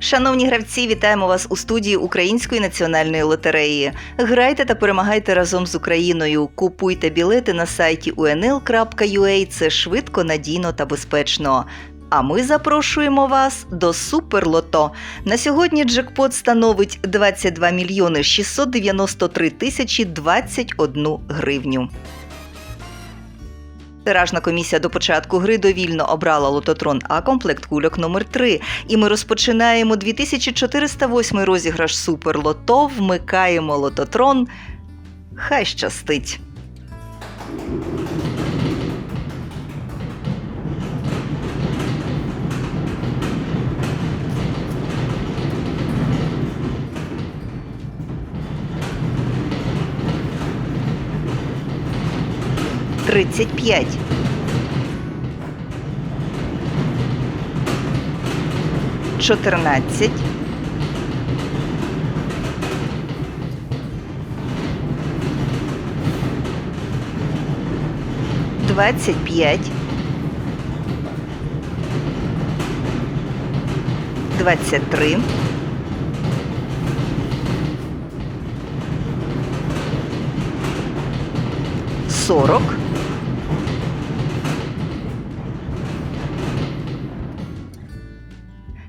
Шановні гравці, вітаємо вас у студії Української національної лотереї. Грайте та перемагайте разом з Україною. Купуйте білети на сайті unl.ua. Це швидко, надійно та безпечно. А ми запрошуємо вас до Суперлото. На сьогодні джекпот становить 22 мільйони 693 тисячі 21 гривню. Тиражна комісія до початку гри довільно обрала лототрон А комплект кульок номер 3 І ми розпочинаємо 2408 розіграш Суперлото. Вмикаємо лототрон. Хай щастить. Тридцять п'ять. Чотирнадцять. Двадцять п'ять. Двадцять три. Сорок.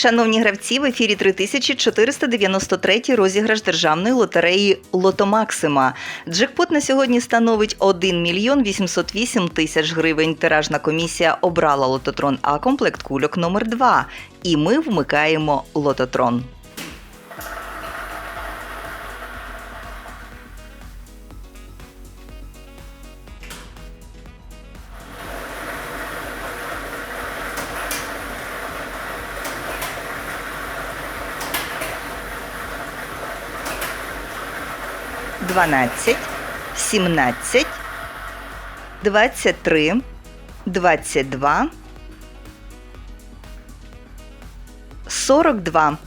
Шановні гравці, в ефірі 3493 розіграш державної лотереї Лотомаксима. Джекпот на сьогодні становить 1 мільйон 808 тисяч гривень. Тиражна комісія обрала лототрон А комплект кульок номер 2 І ми вмикаємо лототрон. Дванадцять, сімнадцять, двадцять три, двадцять два, сорок два.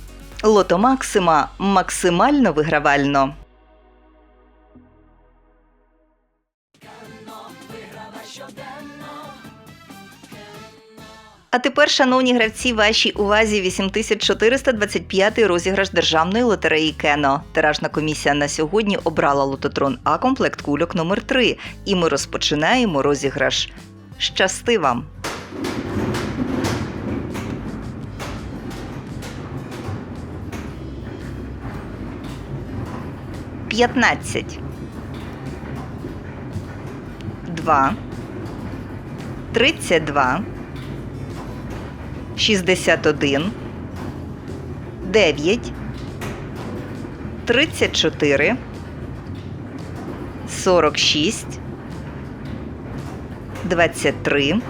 Лото Максима максимально вигравально. А тепер, шановні гравці, вашій увазі 8425 розіграш державної лотереї Кено. Тиражна комісія на сьогодні обрала лототрон А комплект кульок номер 3 І ми розпочинаємо розіграш. Щасти вам! П'ятнадцять. Два. Тридцять два. 61, 9, 34, 46, 23,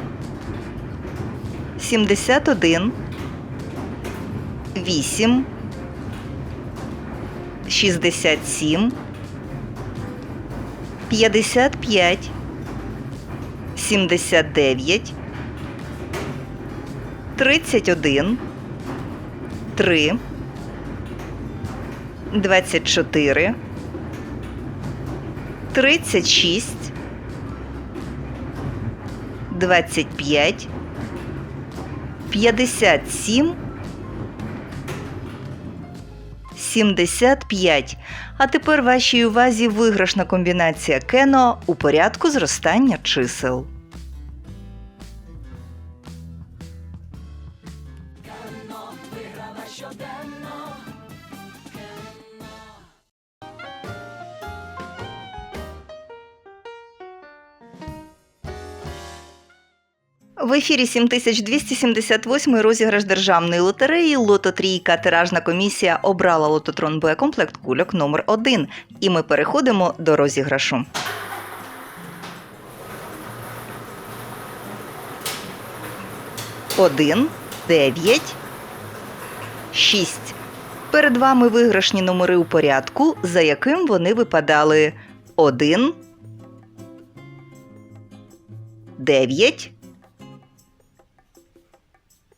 71, 8, 67, 55, 79, 31, 3, 24, 36, 25, 57, 75. А тепер вашій увазі виграшна комбінація Кено у порядку зростання чисел. В ефірі 7278 розіграш державної лотереї Лото Трійка. Тиражна комісія обрала лототрон Б комплект кульок номер 1 І ми переходимо до розіграшу. Один, дев'ять, шість. Перед вами виграшні номери у порядку, за яким вони випадали. Один, дев'ять,